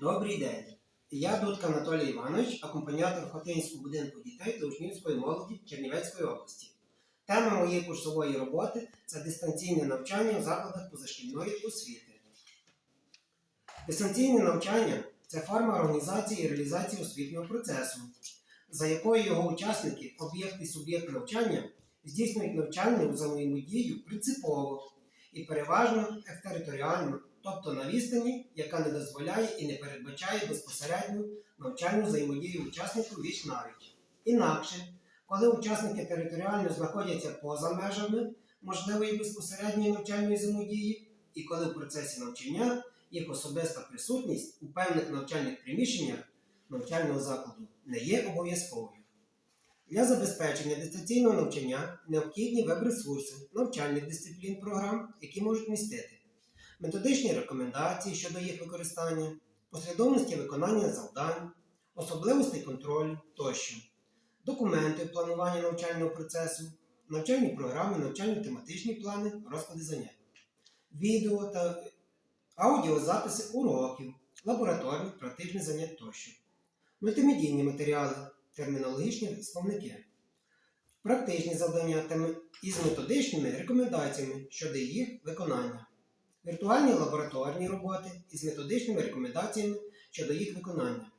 Добрий день. Я Дудка Анатолій Іванович, акомпаніатор Хотинського будинку дітей та учнівської молоді Чернівецької області. Тема моєї курсової роботи це дистанційне навчання в закладах позашкільної освіти. Дистанційне навчання це форма організації і реалізації освітнього процесу, за якою його учасники, об'єкт і суб'єкт навчання здійснюють навчальну взаємодію принципово і переважно екстериторіально, тобто на відстані, яка не дозволяє і не передбачає безпосередню навчальну взаємодію учасників віч навіть. Інакше, коли учасники територіально знаходяться поза межами можливої безпосередньої навчальної взаємодії, і коли в процесі навчання їх особиста присутність у певних навчальних приміщеннях навчального закладу не є обов'язковою. Для забезпечення дистанційного навчання необхідні веб-ресурси навчальних дисциплін програм, які можуть містити методичні рекомендації щодо їх використання, послідовності виконання завдань, особливостей контролю тощо, документи планування навчального процесу, навчальні програми, навчально-тематичні плани, розклади занять, відео та аудіозаписи уроків, лабораторних, практичних занять тощо, мультимедійні матеріали, термінологічні словники, практичні завдання із методичними рекомендаціями щодо їх виконання, віртуальні лабораторні роботи із методичними рекомендаціями щодо їх виконання,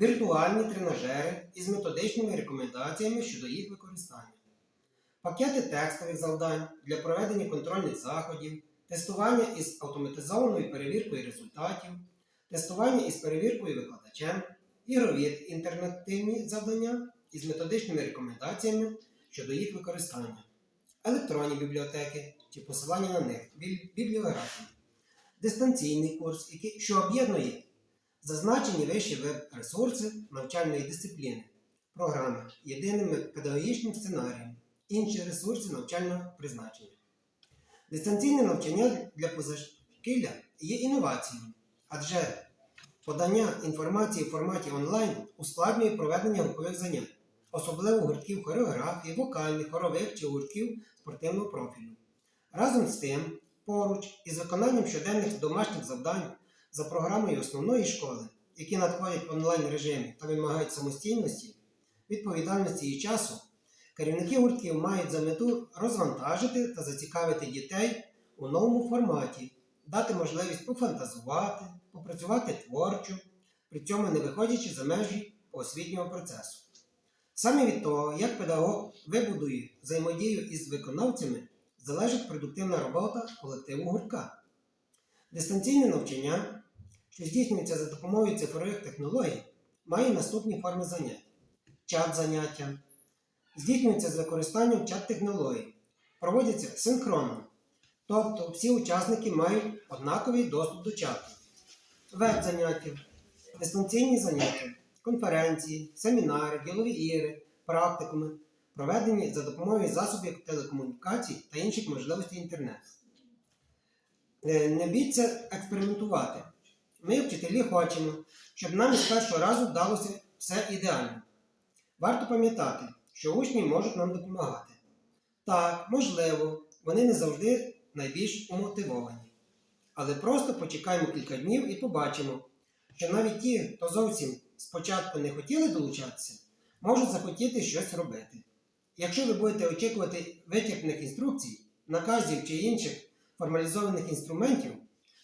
віртуальні тренажери із методичними рекомендаціями щодо їх використання, пакети текстових завдань для проведення контрольних заходів, тестування із автоматизованою перевіркою результатів, тестування із перевіркою викладачем, ігрові інтернативні завдання із методичними рекомендаціями щодо їх використання, електронні бібліотеки чи посилання на них, бібліографії, дистанційний курс, який, що об'єднує зазначені вищі веб-ресурси навчальної дисципліни, програми єдиним педагогічним сценарієм, інші ресурси навчального призначення. Дистанційне навчання для позашкілля є інновацією, адже подання інформації в форматі онлайн ускладнює проведення групових занять, особливо гуртків хореографії, вокальних, хорових чи гуртків спортивного профілю. Разом з тим, поруч із виконанням щоденних домашніх завдань за програмою основної школи, які надходять в онлайн режимі та вимагають самостійності, відповідальності і часу, керівники гуртків мають за мету розвантажити та зацікавити дітей у новому форматі, дати можливість пофантазувати, попрацювати творчо, при цьому не виходячи за межі освітнього процесу. Саме від того, як педагог вибудує взаємодію із виконавцями, залежить продуктивна робота колективу гуртка. Дистанційне навчання, що здійснюється за допомогою цифрових технологій, має наступні форми занять: чат заняття, здійснюється з використанням чат-технологій, проводяться синхронно, тобто всі учасники мають однаковий доступ до чату, веб-заняття, дистанційні заняття, конференції, семінари, ділові ігри, практикуми, проведені за допомогою засобів телекомунікацій та інших можливостей інтернету. Е, Не біться експериментувати. Ми, вчителі, хочемо, щоб нам із першого разу вдалося все ідеально. Варто пам'ятати, що учні можуть нам допомагати. Так, можливо, вони не завжди найбільш умотивовані. Але просто почекаємо кілька днів і побачимо, що навіть ті, хто зовсім спочатку не хотіли долучатися, можуть захотіти щось робити. Якщо ви будете очікувати вичерпних інструкцій, наказів чи інших формалізованих інструментів,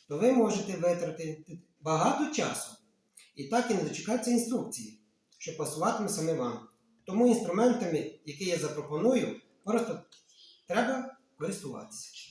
то ви можете витратити багато часу і так і не дочекатися інструкції, що пасуватиме саме вам. Тому інструментами, які я запропоную, просто треба користуватися.